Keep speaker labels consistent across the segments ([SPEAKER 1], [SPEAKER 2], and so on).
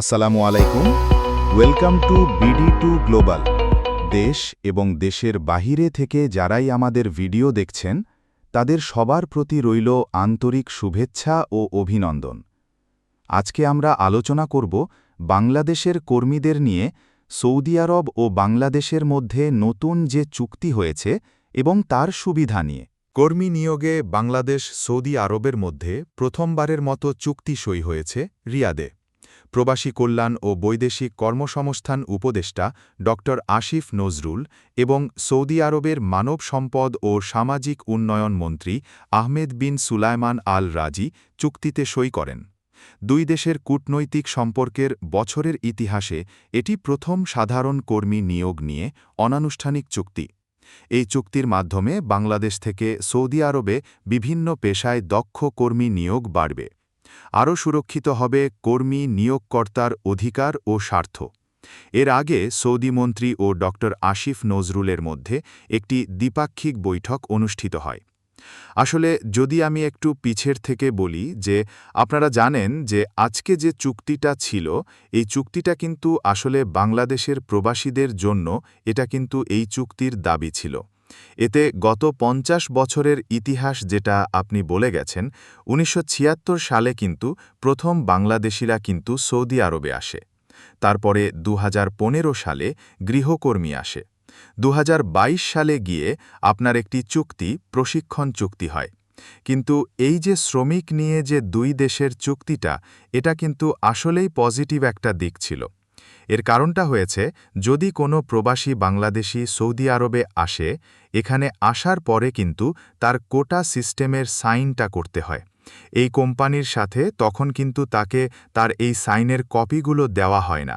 [SPEAKER 1] আসসালামু আলাইকুম। Welcome to BD to global দেশ এবং দেশের বাহিরে থেকে যারাই আমাদের ভিডিও দেখছেন, তাদের সবার প্রতি রইল আন্তরিক শুভেচ্ছা ও অভিনন্দন। আজকে আমরা আলোচনা করব বাংলাদেশের কর্মীদের নিয়ে সৌদি আরব ও বাংলাদেশের মধ্যে নতুন যে চুক্তি হয়েছে এবং তার সুবিধা নিয়ে।
[SPEAKER 2] কর্মী নিয়োগে বাংলাদেশ সৌদি আরবের মধ্যে প্রথমবারের মতো চুক্তি সই হয়েছে রিয়াদে। প্রবাসী কল্যাণ ও বৈদেশিক কর্মসংস্থান উপদেষ্টা ড. আসিফ নজরুল এবং সৌদি আরবের মানব সম্পদ ও সামাজিক উন্নয়ন মন্ত্রী আহমেদ বিন সুলাইমান আল রাজি চুক্তিতে সই করেন। দুই দেশের কূটনৈতিক সম্পর্কের বছরের ইতিহাসে এটি প্রথম সাধারণ কর্মী নিয়োগ নিয়ে অনানুষ্ঠানিক চুক্তি। এই চুক্তির মাধ্যমে বাংলাদেশ থেকে সৌদি আরবে বিভিন্ন পেশায় দক্ষ কর্মী নিয়োগ বাড়বে। আরও সুরক্ষিত হবে কর্মী, নিয়োগকর্তার অধিকার ও স্বার্থ। এর আগে সৌদি মন্ত্রী ও ড. আসিফ নজরুলের মধ্যে একটি দ্বিপাক্ষিক বৈঠক অনুষ্ঠিত হয়। আসলে যদি আমি একটু পিছের থেকে বলি যে, আপনারা জানেন যে আজকে যে চুক্তিটা ছিল, এই চুক্তিটা কিন্তু আসলে বাংলাদেশের প্রবাসীদের জন্য এটা কিন্তু এই চুক্তির দাবি ছিল। এতে গত পঞ্চাশ বছরের ইতিহাস যেটা আপনি বলে গেছেন, উনিশশো ছিয়াত্তর সালে কিন্তু প্রথম বাংলাদেশিরা কিন্তু সৌদি আরবে আসে। তারপরে দুহাজার পনেরো সালে গৃহকর্মী আসে। দুহাজার বাইশ সালে গিয়ে আপনার একটি চুক্তি, প্রশিক্ষণ চুক্তি হয়। কিন্তু এই যে শ্রমিক নিয়ে যে দুই দেশের চুক্তিটা, এটা কিন্তু আসলেই পজিটিভ একটা দিক ছিল। এর কারণটা হয়েছে, যদি কোনো প্রবাসী বাংলাদেশি সৌদি আরবে আসে, এখানে আসার পরে কিন্তু তার কোটা সিস্টেমের সাইনটা করতে হয়। এই কোম্পানির সাথে তখন কিন্তু তাকে তার এই সাইনের কপিগুলো দেওয়া হয় না।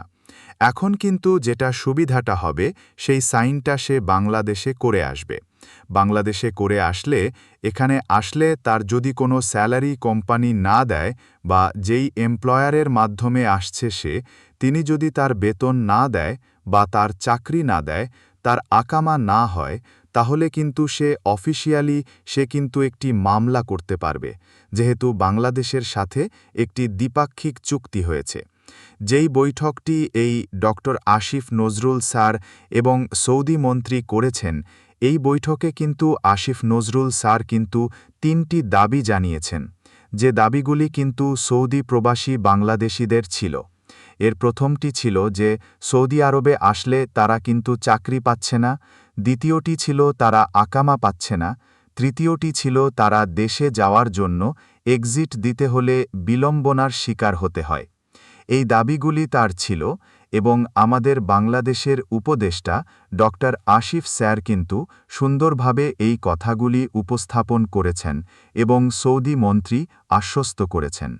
[SPEAKER 2] এখন কিন্তু যেটা সুবিধাটা হবে, সেই সাইনটা সে বাংলাদেশে করে আসবে। বাংলাদেশে করে আসলে, এখানে আসলে তার যদি কোনো স্যালারি কোম্পানি না দেয় বা যেই এমপ্লয়ারের মাধ্যমে আসছে সে তিনি যদি তার বেতন না দেয় বা তার চাকরি না দেয়, তার আকামা না হয়, তাহলে কিন্তু সে অফিসিয়ালি সে কিন্তু একটি মামলা করতে পারবে, যেহেতু বাংলাদেশের সাথে একটি দ্বিপাক্ষিক চুক্তি হয়েছে। যেই বৈঠকটি এই ডক্টর আসিফ নজরুল স্যার এবং সৌদি মন্ত্রী করেছেন, এই বৈঠকে কিন্তু আসিফ নজরুল স্যার কিন্তু তিনটি দাবি জানিয়েছেন, যে দাবিগুলি কিন্তু সৌদি প্রবাসী বাংলাদেশিদের ছিল। এর প্রথমটি ছিল যে, সৌদি আরবে আসলে তারা কিন্তু চাকরি পাচ্ছে না, দ্বিতীয়টি ছিল তারা আকামা পাচ্ছে না, তৃতীয়টি ছিল তারা দেশে যাওয়ার জন্য এক্সিট দিতে হলে বিলম্বনার শিকার হতে হয়। এই দাবিগুলি তার ছিল এবং আমাদের বাংলাদেশের উপদেষ্টা ড. আসিফ স্যার কিন্তু সুন্দরভাবে এই কথাগুলি উপস্থাপন করেছেন এবং সৌদি মন্ত্রী আশ্বস্ত করেছেন।